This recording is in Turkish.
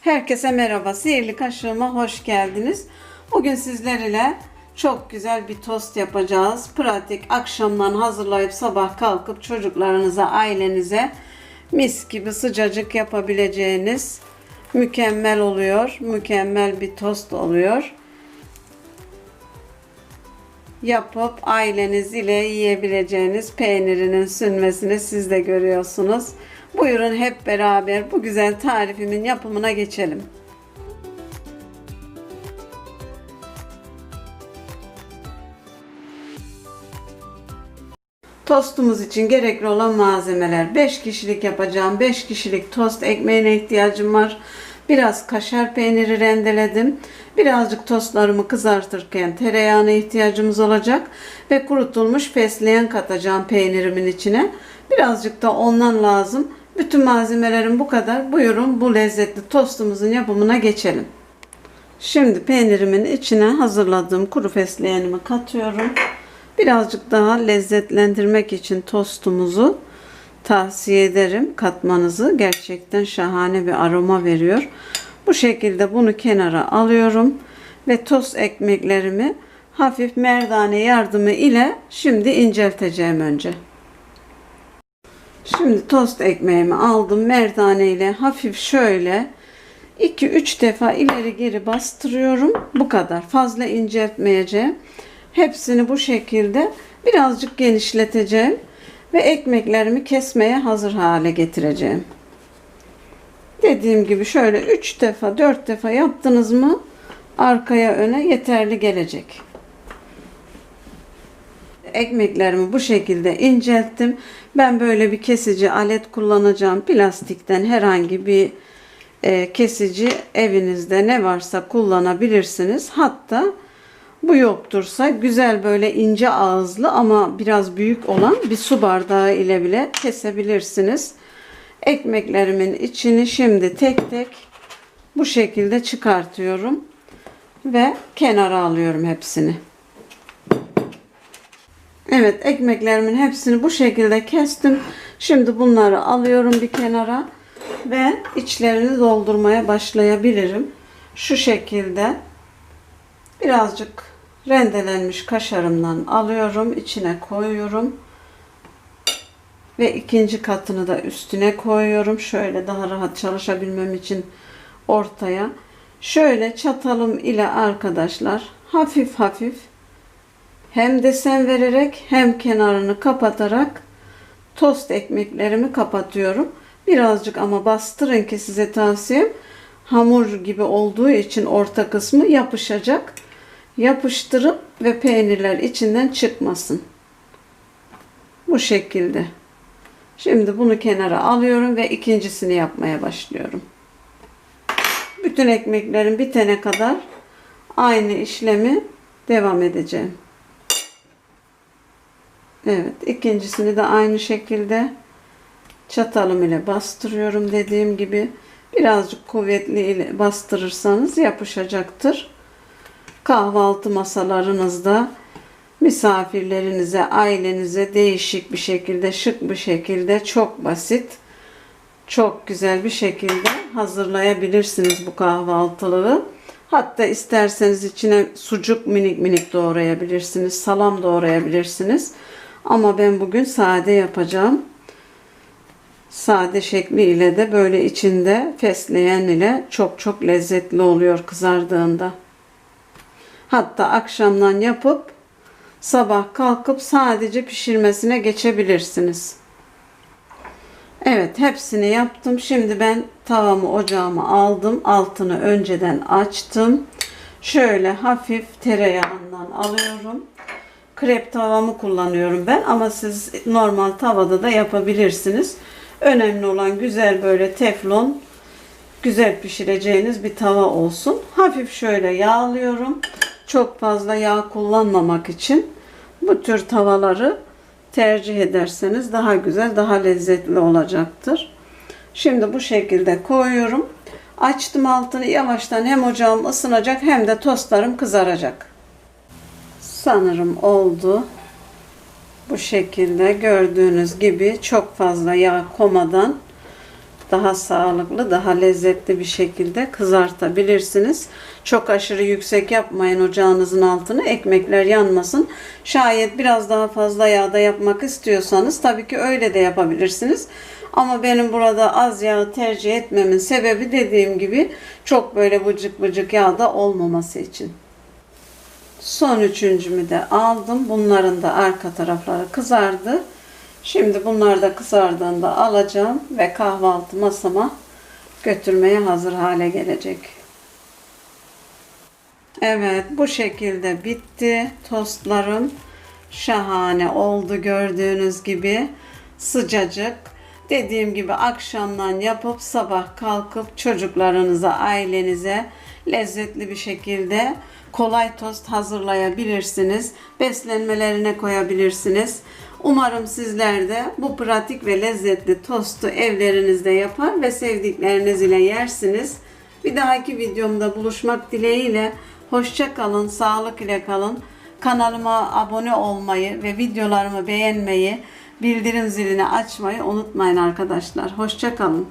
Herkese merhaba. Sihirli kaşığıma hoş geldiniz. Bugün sizlerle çok güzel bir tost yapacağız. Pratik akşamdan hazırlayıp sabah kalkıp çocuklarınıza, ailenize mis gibi sıcacık yapabileceğiniz mükemmel oluyor. Mükemmel bir tost oluyor. Yapıp aileniz ile yiyebileceğiniz peynirinin sünmesini siz de görüyorsunuz. Buyurun hep beraber bu güzel tarifimin yapımına geçelim. Tostumuz için gerekli olan malzemeler 5 kişilik yapacağım 5 kişilik tost ekmeğine ihtiyacım var. Biraz kaşar peyniri rendeledim. Birazcık tostlarımı kızartırken tereyağına ihtiyacımız olacak ve kurutulmuş fesleğen katacağım peynirimin içine. Birazcık da ondan lazım. Bütün malzemelerim bu kadar. Buyurun bu lezzetli tostumuzun yapımına geçelim. Şimdi peynirimin içine hazırladığım kuru fesleğenimi katıyorum. Birazcık daha lezzetlendirmek için tostumuzu tavsiye ederim katmanızı. Gerçekten şahane bir aroma veriyor. Bu şekilde bunu kenara alıyorum ve tost ekmeklerimi hafif merdane yardımı ile şimdi incelteceğim önce. Şimdi tost ekmeğimi aldım merdane ile hafif şöyle 2-3 defa ileri geri bastırıyorum. Bu kadar. Fazla inceltmeyeceğim. Hepsini bu şekilde birazcık genişleteceğim ve ekmeklerimi kesmeye hazır hale getireceğim. Dediğim gibi şöyle 3 defa 4 defa yaptınız mı arkaya öne yeterli gelecek. Ekmeklerimi bu şekilde incelttim. Ben böyle bir kesici alet kullanacağım. Plastikten herhangi bir e, kesici evinizde ne varsa kullanabilirsiniz. Hatta bu yoktursa güzel böyle ince ağızlı ama biraz büyük olan bir su bardağı ile bile kesebilirsiniz. Ekmeklerimin içini şimdi tek tek bu şekilde çıkartıyorum ve kenara alıyorum hepsini. Evet ekmeklerimin hepsini bu şekilde kestim. Şimdi bunları alıyorum bir kenara ve içlerini doldurmaya başlayabilirim. Şu şekilde birazcık rendelenmiş kaşarımdan alıyorum. içine koyuyorum. Ve ikinci katını da üstüne koyuyorum. Şöyle daha rahat çalışabilmem için ortaya. Şöyle çatalım ile arkadaşlar hafif hafif hem desen vererek hem kenarını kapatarak tost ekmeklerimi kapatıyorum. Birazcık ama bastırın ki size tavsiyem hamur gibi olduğu için orta kısmı yapışacak. Yapıştırın ve peynirler içinden çıkmasın. Bu şekilde. Şimdi bunu kenara alıyorum ve ikincisini yapmaya başlıyorum. Bütün ekmeklerin bitene kadar aynı işlemi devam edeceğim. Evet, ikincisini de aynı şekilde çatalım ile bastırıyorum dediğim gibi. Birazcık kuvvetli ile bastırırsanız yapışacaktır. Kahvaltı masalarınızda misafirlerinize, ailenize değişik bir şekilde, şık bir şekilde, çok basit, çok güzel bir şekilde hazırlayabilirsiniz bu kahvaltılığı. Hatta isterseniz içine sucuk minik minik doğrayabilirsiniz, salam doğrayabilirsiniz. Ama ben bugün sade yapacağım. Sade şekli ile de böyle içinde fesleğen ile çok çok lezzetli oluyor kızardığında. Hatta akşamdan yapıp sabah kalkıp sadece pişirmesine geçebilirsiniz. Evet hepsini yaptım. Şimdi ben tavamı ocağıma aldım. Altını önceden açtım. Şöyle hafif tereyağından alıyorum. Krep tavamı kullanıyorum ben ama siz normal tavada da yapabilirsiniz. Önemli olan güzel böyle teflon güzel pişireceğiniz bir tava olsun. Hafif şöyle yağlıyorum. Çok fazla yağ kullanmamak için bu tür tavaları tercih ederseniz daha güzel, daha lezzetli olacaktır. Şimdi bu şekilde koyuyorum. Açtım altını yavaştan hem ocağım ısınacak hem de tostlarım kızaracak. Sanırım oldu. Bu şekilde gördüğünüz gibi çok fazla yağ komadan daha sağlıklı, daha lezzetli bir şekilde kızartabilirsiniz. Çok aşırı yüksek yapmayın ocağınızın altını. Ekmekler yanmasın. Şayet biraz daha fazla yağda yapmak istiyorsanız tabii ki öyle de yapabilirsiniz. Ama benim burada az yağı tercih etmemin sebebi dediğim gibi çok böyle vıcık vıcık yağda olmaması için. Son üçüncümü de aldım. Bunların da arka tarafları kızardı. Şimdi bunlar da kızardığında alacağım ve kahvaltı masama götürmeye hazır hale gelecek. Evet bu şekilde bitti. Tostlarım şahane oldu gördüğünüz gibi. Sıcacık. Dediğim gibi akşamdan yapıp sabah kalkıp çocuklarınıza, ailenize lezzetli bir şekilde kolay tost hazırlayabilirsiniz. Beslenmelerine koyabilirsiniz. Umarım sizler de bu pratik ve lezzetli tostu evlerinizde yapar ve sevdikleriniz ile yersiniz. Bir dahaki videomda buluşmak dileğiyle hoşça kalın, sağlık ile kalın. Kanalıma abone olmayı ve videolarımı beğenmeyi, bildirim zilini açmayı unutmayın arkadaşlar. Hoşça kalın.